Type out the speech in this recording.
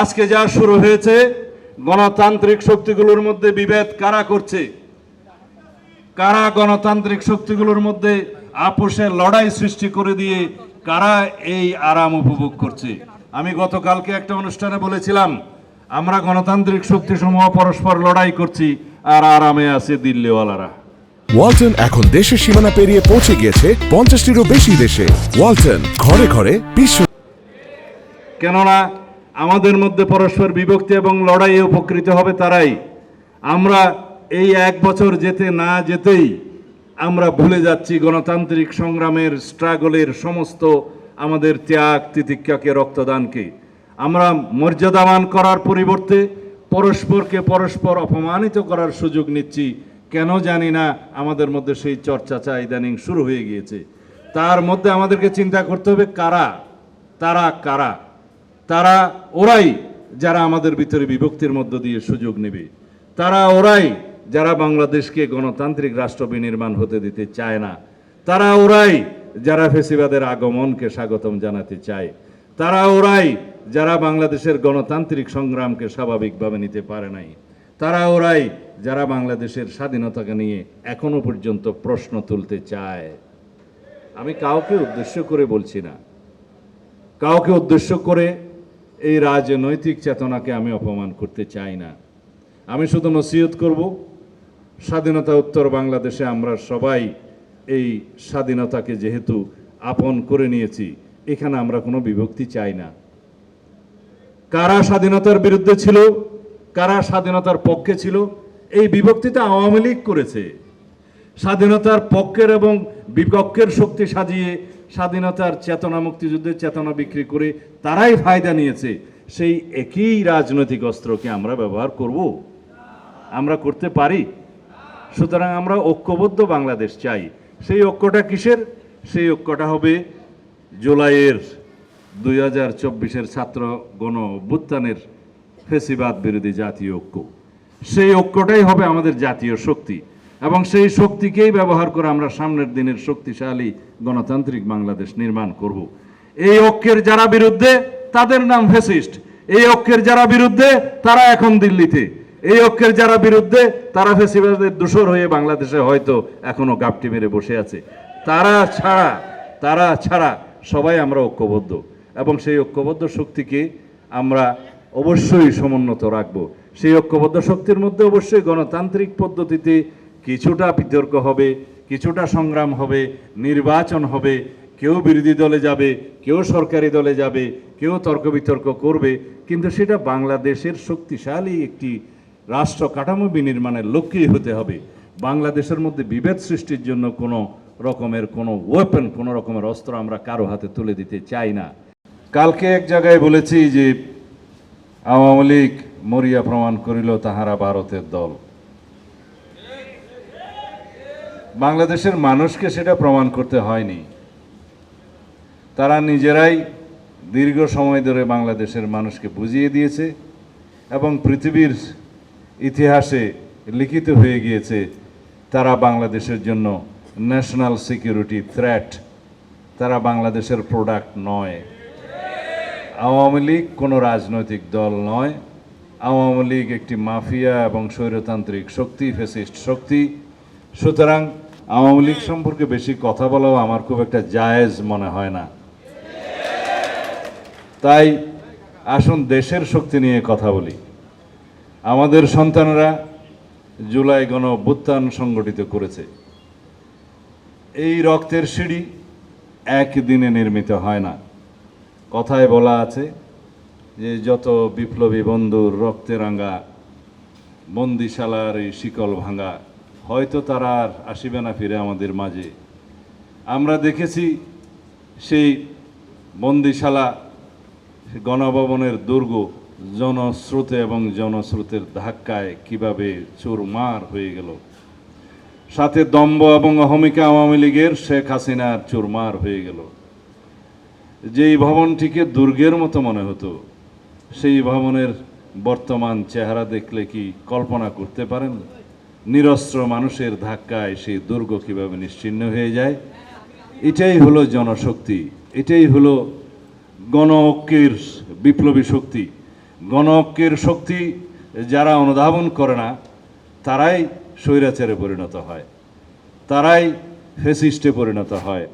আজকে যা শুরু হয়েছে গণতান্ত্রিক শক্তিগুলোর মধ্যে বিভেদ কারা করছে? কারা গণতান্ত্রিক শক্তিগুলোর মধ্যে আপোষের লড়াই সৃষ্টি করে দিয়ে কারা এই আরাম উপভোগ করছে? আমি গতকালকে একটা অনুষ্ঠানে বলেছিলাম আমরা গণতান্ত্রিক শক্তিসমূহ পরস্পর লড়াই করছি আর আরামে আছে দিল্লিওয়ালারা। ওয়ালটন এখন দেশের সীমানা পেরিয়ে পৌঁছে গিয়েছে পঞ্চাশটিরও বেশি দেশে। ওয়ালটন ঘরে ঘরে বিশ্ব কেননা আমাদের মধ্যে পরস্পর বিভক্তি এবং লড়াইয়ে উপকৃত হবে তারাই। আমরা এই এক বছর যেতে না যেতেই আমরা ভুলে যাচ্ছি গণতান্ত্রিক সংগ্রামের স্ট্রাগলের সমস্ত আমাদের ত্যাগ তিতিক্ষাকে, রক্তদানকে। আমরা মর্যাদাবান করার পরিবর্তে পরস্পরকে পরস্পর অপমানিত করার সুযোগ নিচ্ছি। কেন জানি না, আমাদের মধ্যে সেই চর্চাটা ইদানিং শুরু হয়ে গিয়েছে। তার মধ্যে আমাদেরকে চিন্তা করতে হবে কারা? তারা কারা? তারা ওরাই যারা আমাদের ভিতরে বিভক্তির মধ্য দিয়ে সুযোগ নেবে। তারা ওরাই যারা বাংলাদেশকে গণতান্ত্রিক রাষ্ট্র বিনির্মাণ হতে দিতে চায় না। তারা ওরাই যারা ফেসিবাদের আগমনকে স্বাগতম জানাতে চায়। তারা ওরাই যারা বাংলাদেশের গণতান্ত্রিক সংগ্রামকে স্বাভাবিকভাবে নিতে পারে নাই। তারা ওরাই যারা বাংলাদেশের স্বাধীনতাকে নিয়ে এখনও পর্যন্ত প্রশ্ন তুলতে চায়। আমি কাউকে উদ্দেশ্য করে বলছি না। কাউকে উদ্দেশ্য করে এই রাজনৈতিক চেতনাকে আমি অপমান করতে চাই না। আমি শুধু নসিহত করব, স্বাধীনতা উত্তর বাংলাদেশে আমরা সবাই এই স্বাধীনতাকে যেহেতু আপন করে নিয়েছি, এখানে আমরা কোনো বিভক্তি চাই না। কারা স্বাধীনতার বিরুদ্ধে ছিল, কারা স্বাধীনতার পক্ষে ছিল, এই বিভক্তিটা আওয়ামী লীগ করেছে। স্বাধীনতার পক্ষের এবং বিপক্ষের শক্তি সাজিয়ে স্বাধীনতার চেতনা মুক্তিযুদ্ধের চেতনা বিক্রি করে তারাই ফায়দা নিয়েছে, সেই একই রাজনৈতিক অস্ত্রকে আমরা ব্যবহার করব। আমরা করতে পারি। সুতরাং আমরা ঐক্যবদ্ধ বাংলাদেশ চাই। সেই ঐক্যটা কিসের? সেই ঐক্যটা হবে জুলাইয়ের দুই হাজার চব্বিশের ছাত্র গণ অভ্যুত্থানের ফেসিবাদ বিরোধী জাতীয় ঐক্য। সেই ঐক্যটাই হবে আমাদের জাতীয় শক্তি। এবং সেই শক্তিকেই ব্যবহার করে আমরা সামনের দিনের শক্তিশালী গণতান্ত্রিক বাংলাদেশ নির্মাণ করব। এই অক্ষের যারা বিরুদ্ধে, তাদের নাম ফেসিস্ট এই অক্ষের যারা বিরুদ্ধে, তারা এখন দিল্লিতে। এই অক্ষের যারা বিরুদ্ধে, তারা ফেসিবাদের দূষর হয়ে বাংলাদেশে হয়তো এখনও গাপটি মেরে বসে আছে। তারা ছাড়া তারা ছাড়া সবাই আমরা ঐক্যবদ্ধ। এবং সেই ঐক্যবদ্ধ শক্তিকে আমরা অবশ্যই সমুন্নত রাখব। সেই ঐক্যবদ্ধ শক্তির মধ্যে অবশ্যই গণতান্ত্রিক পদ্ধতিতে কিছুটা বিতর্ক হবে, কিছুটা সংগ্রাম হবে, নির্বাচন হবে, কেউ বিরোধী দলে যাবে, কেউ সরকারি দলে যাবে, কেউ তর্ক বিতর্ক করবে, কিন্তু সেটা বাংলাদেশের শক্তিশালী একটি রাষ্ট্র কাঠামো বিনির্মাণের লক্ষ্যেই হতে হবে। বাংলাদেশের মধ্যে বিভেদ সৃষ্টির জন্য কোনো রকমের কোনো ওয়েপন কোনো রকমের অস্ত্র আমরা কারও হাতে তুলে দিতে চাই না। কালকে এক জায়গায় বলেছি যে আওয়ামী লীগ মরিয়া প্রমাণ করিল তাহারা ভারতের দল। বাংলাদেশের মানুষকে সেটা প্রমাণ করতে হয়নি। তারা নিজেরাই দীর্ঘ সময় ধরে বাংলাদেশের মানুষকে বুঝিয়ে দিয়েছে এবং পৃথিবীর ইতিহাসে লিখিত হয়ে গিয়েছে, তারা বাংলাদেশের জন্য ন্যাশনাল সিকিউরিটি থ্রেট তারা বাংলাদেশের প্রোডাক্ট নয়। আওয়ামী লীগ কোনো রাজনৈতিক দল নয়। আওয়ামী লীগ একটি মাফিয়া এবং স্বৈরতান্ত্রিক শক্তি ফেসিস্ট শক্তি। সুতরাং আওয়ামী লীগ সম্পর্কে বেশি কথা বলাও আমার খুব একটা জায়েজ মনে হয় না। তাই আসুন দেশের শক্তি নিয়ে কথা বলি। আমাদের সন্তানরা জুলাই গণ অভ্যুত্থান সংগঠিত করেছে। এই রক্তের সিঁড়ি একদিনে নির্মিত হয় না। কথায় বলা আছে যে যত বিপ্লবী বন্ধুর রক্তে রাঙা বন্দিশালার এই শিকল ভাঙা হয়তো তারা আর আসিবে না ফিরে আমাদের মাঝে। আমরা দেখেছি সেই বন্দিশালা গণভবনের দুর্গ জনস্রোতে এবং জনস্রোতের ধাক্কায় কীভাবে চুরমার হয়ে গেল। সাথে দম্ব এবং অহমিকা আওয়ামী লীগের শেখ হাসিনার চুরমার হয়ে গেল। যেই ভবনটিকে দুর্গের মতো মনে হতো, সেই ভবনের বর্তমান চেহারা দেখলে কি কল্পনা করতে পারেন? নিরস্ত্র মানুষের ধাক্কায় সেই দুর্গ কীভাবে নিশ্চিন্ন হয়ে যায়? এটাই হলো জনশক্তি। এটাই হলো গণ ঐক্যের বিপ্লবী শক্তি। গণঐক্যের শক্তি যারা অনুধাবন করে না, তারাই স্বৈরাচারে পরিণত হয়। তারাই ফেসিস্টে পরিণত হয়।